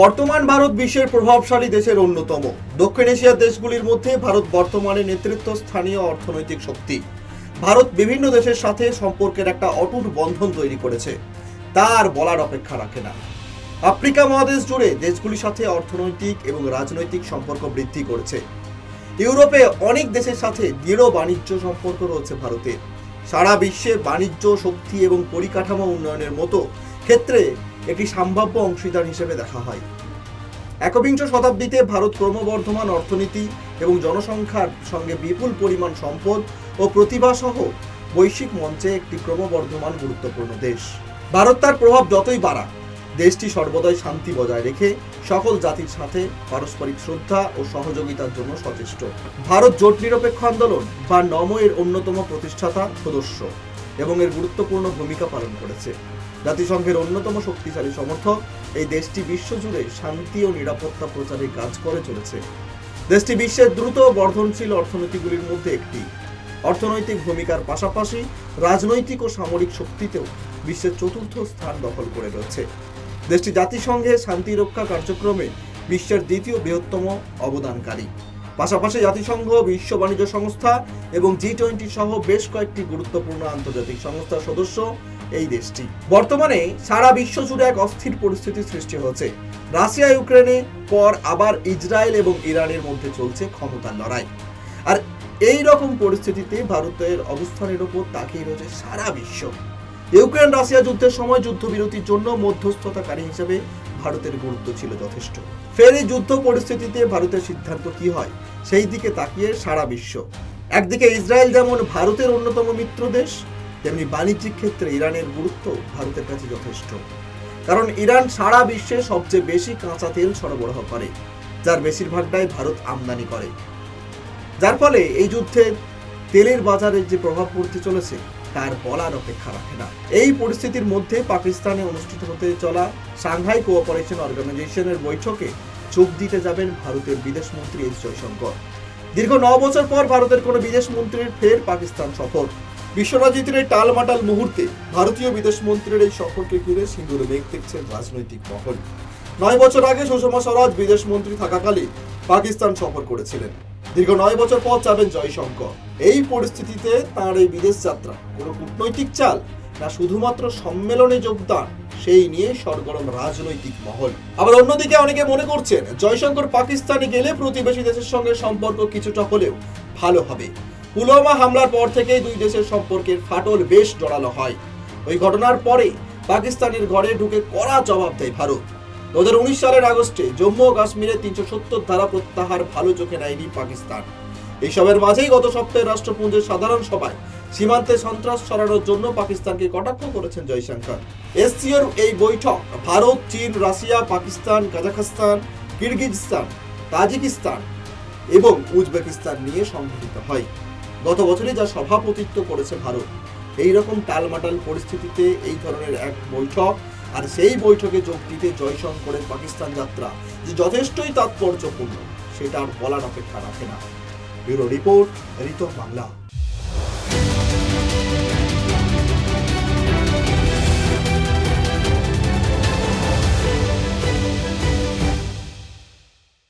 বর্তমান ভারত বিশ্বের প্রভাবশালী দেশের অন্যতম। দক্ষিণ এশিয়ার দেশগুলির মধ্যে ভারত বর্তমানে নেতৃত্ব স্থানীয় অর্থনৈতিক শক্তি। ভারত বিভিন্ন দেশের সাথে সম্পর্কের একটা অটুট বন্ধন তৈরি করেছে। তা আর বলার অপেক্ষা রাখে না। আফ্রিকা মহাদেশ জুড়ে দেশগুলির সাথে অর্থনৈতিক এবং রাজনৈতিক সম্পর্ক বৃদ্ধি করেছে। ইউরোপে অনেক দেশের সাথে দৃঢ় বাণিজ্য সম্পর্ক রয়েছে ভারতের। সারা বিশ্বে বাণিজ্য, শক্তি এবং পরিকাঠামো উন্নয়নের মতো ক্ষেত্রে একটি সম্ভাব্য অংশীদার হিসেবে দেখা হয়। একবিংশ শতাব্দীতে ভারত ক্রমবর্ধমান অর্থনীতি এবং জনসংখ্যার সঙ্গে বিপুল পরিমাণ সম্পদ ও প্রতিভা সহ বৈশ্বিক মঞ্চে একটি ক্রমবর্ধমান গুরুত্বপূর্ণ দেশ। ভারত তার প্রভাব যতই বাড়া দেশটি সর্বদাই শান্তি বজায় রেখে সকল জাতির সাথে পারস্পরিক শ্রদ্ধা ও সহযোগিতার জন্য সচেষ্ট। ভারত জোট নিরপেক্ষ আন্দোলন বা নম এর অন্যতম প্রতিষ্ঠাতা সদস্য এবং এর গুরুত্বপূর্ণ ভূমিকা পালন করেছে। জাতিসংঘের অন্যতম শক্তিশালী সমর্থক, এই দেশটি বিশ্বজুড়ে শান্তি ও নিরাপত্তা প্রচারে কাজ করে চলেছে। দেশটি বিশ্বের দ্রুত বর্ধনশীল অর্থনীতিগুলির মধ্যে একটি। অর্থনৈতিক ভূমিকার পাশাপাশি রাজনৈতিক ও সামরিক শক্তিতেও বিশ্বের চতুর্থ স্থান দখল করে রয়েছে। দেশটি জাতিসংঘে শান্তি রক্ষা কার্যক্রমে বিশ্বের দ্বিতীয় বৃহত্তম অবদানকারী। পাশাপাশি জাতিসংঘ, বিশ্ব বাণিজ্য সংস্থা এবং জি টোয়েন্টি সহ বেশ কয়েকটি গুরুত্বপূর্ণ আন্তর্জাতিক সংস্থার সদস্য এই দেশটি। বর্তমানে সারা বিশ্ব জুড়ে এক অস্থির পরিস্থিতি সৃষ্টি হয়েছে। রাশিয়া, ইউক্রেনে পর আবার ইসরায়েল এবং ইরানের মধ্যে চলছে ক্ষমতার লড়াই। আর এই রকম পরিস্থিতিতে ভারতের অবস্থানের উপর তাকিয়ে রয়েছে সারা বিশ্ব। ইউক্রেন, রাশিয়া যুদ্ধের সময় যুদ্ধবিরতির জন্য মধ্যস্থতাকারী হিসেবে ভারতের গুরুত্ব ছিল যথেষ্ট। ফের এই যুদ্ধ পরিস্থিতিতে ভারতের সিদ্ধান্ত কি হয়, সেই দিকে তাকিয়ে সারা বিশ্ব। একদিকে ইসরায়েল যেমন ভারতের অন্যতম মিত্র দেশ তেমনি বাণিজ্যিক ক্ষেত্রে ইরানের গুরুত্ব ভারতের কাছে যথেষ্ট। কারণ ইরান সারা বিশ্বে সবচেয়ে বেশি কাঁচা তেল সরবরাহ করে, যার বেশিরভাগটাই ভারত আমদানি করে। যার ফলে এই যুদ্ধে তেলের বাজারে যে প্রভাব পড়তে চলেছে, তার বলার অপেক্ষা রাখে না। এই পরিস্থিতির মধ্যে পাকিস্তানে অনুষ্ঠিত হতে চলা সাংহাই কোঅপারেশন অর্গানাইজেশনের বৈঠকে যোগ দিতে যাবেন ভারতের বিদেশ মন্ত্রী এস জয়শঙ্কর। দীর্ঘ ন বছর পর ভারতের কোনো বিদেশ মন্ত্রীর ফের পাকিস্তান সফর। বিশ্ব রাজনীতির এই টালমাটাল মুহূর্তে ভারতীয় বিদেশ মন্ত্রীর এই সফরকে ঘিরে সিন্দুরে মেঘ দেখছেন রাজনৈতিক মহল। নয় বছর আগে সুষমা স্বরাজ বিদেশ মন্ত্রী থাকাকালীন পাকিস্তান সফর করেছিলেন। দীর্ঘ নয় বছর পর যাবেন জয়শঙ্কর। এই পরিস্থিতিতে তার এই বিদেশ যাত্রা কোনো কূটনৈতিক চাল না শুধুমাত্র সম্মেলনে যোগদান, সেই নিয়ে সরগরম রাজনৈতিক মহল। আবার অন্যদিকে অনেকে মনে করছেন, জয়শঙ্কর পাকিস্তানে গেলে প্রতিবেশী দেশের সঙ্গে সম্পর্ক কিছুটা হলেও ভালো হবে। পুলওয়ামা হামলার পর থেকেই দুই দেশের সম্পর্কের ফাটল বেশ জড়ালো হয়। ওই ঘটনার পরে পাকিস্তানের ঘরে ঢুকে কড়া জবাব দেয় ভারত। দুহাজার উনিশ সালের আগস্টে জম্মু ও কাশ্মীরে তিনশো সত্তর ধারা প্রত্যাহার ভালো চোখে নেয়নি পাকিস্তান। এইসবের মাঝেই গত সপ্তাহে রাষ্ট্রপুঞ্জের সাধারণ সভায় সীমান্তে সন্ত্রাস ছড়ানোর জন্য পাকিস্তানকে কটাক্ষ করেছেন জয়শঙ্কর। এসসিওর এই বৈঠক ভারত, চীন, Russia, Pakistan, Kazakhstan, Kyrgyzstan, Tajikistan এবং উজবেকিস্তান নিয়ে সংঘটিত হয়। গত বছরে যা সভাপতিত্ব করেছে ভারত এই রকম টালমাটাল পরিস্থিতিতে এই ধরনের এক বৈঠক আর সেই বৈঠকে যোগ দিতে জয়শঙ্করের পাকিস্তান যাত্রা যে যথেষ্টই তাৎপর্যপূর্ণ, সেটা আর বলার অপেক্ষা রাখে না। ব্যুরো রিপোর্ট ঋত বাংলা।